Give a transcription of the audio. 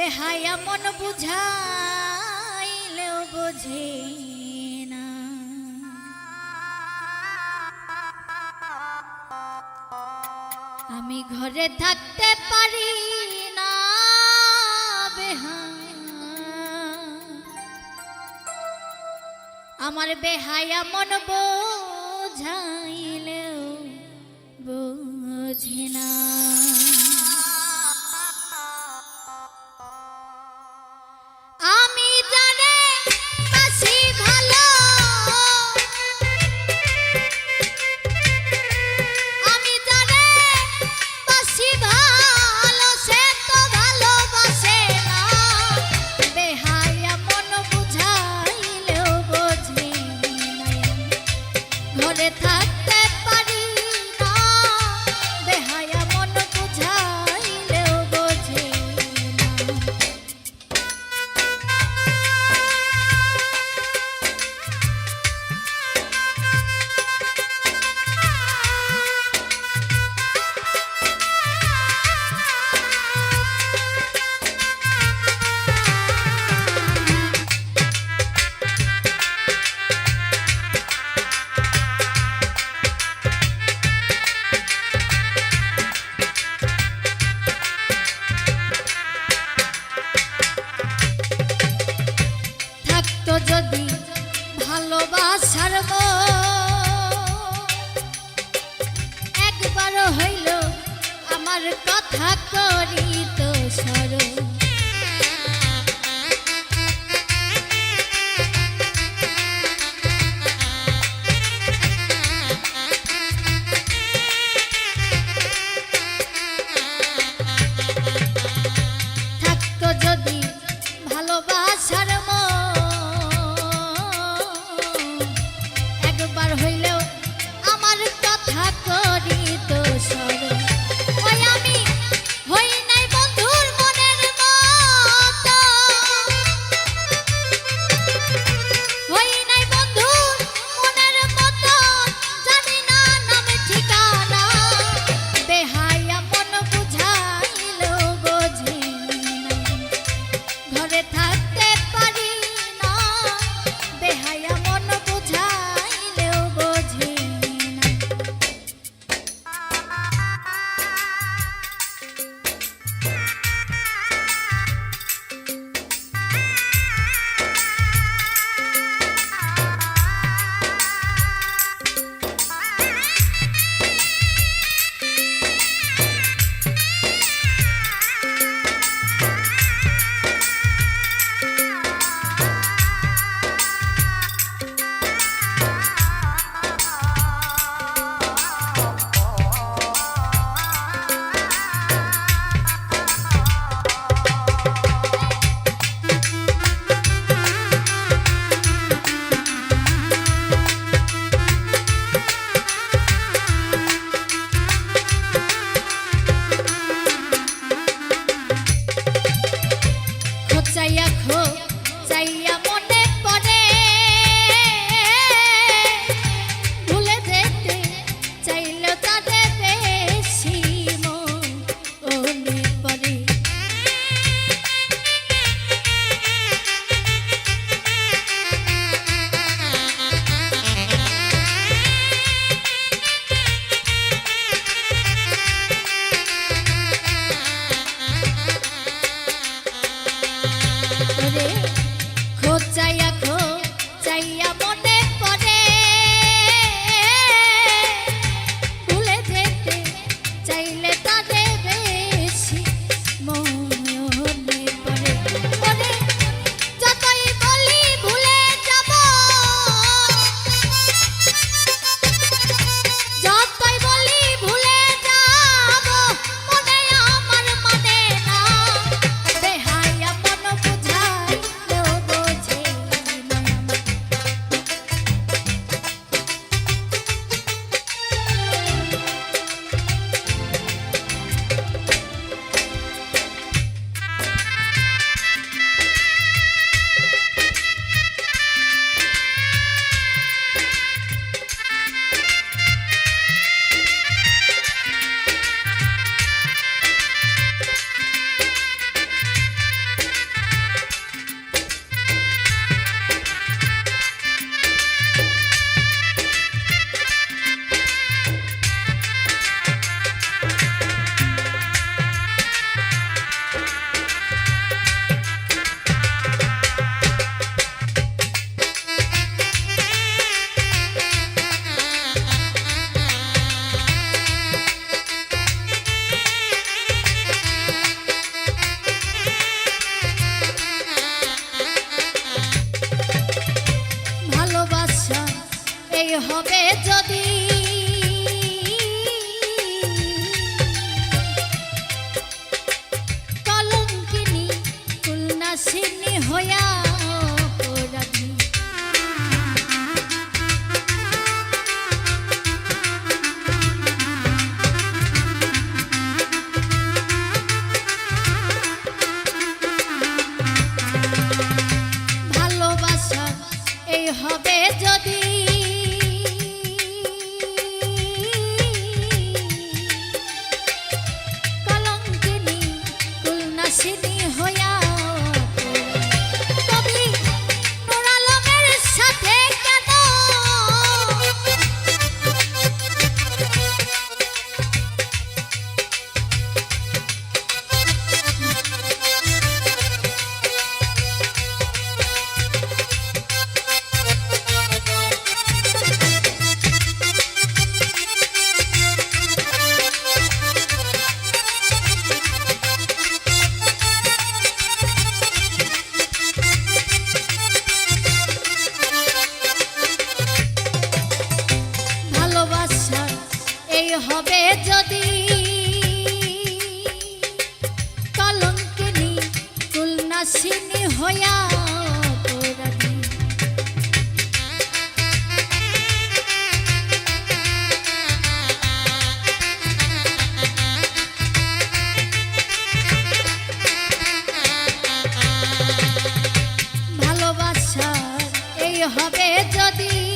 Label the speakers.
Speaker 1: বেহায়া মন বুঝাইলেও বোঝে না। আমি ঘরে থাকতে পারি না আমার বেহায়া মন বোঝাইলে Yeah. কথা করি। রে হবে ভালোবাসা এই হবে যদি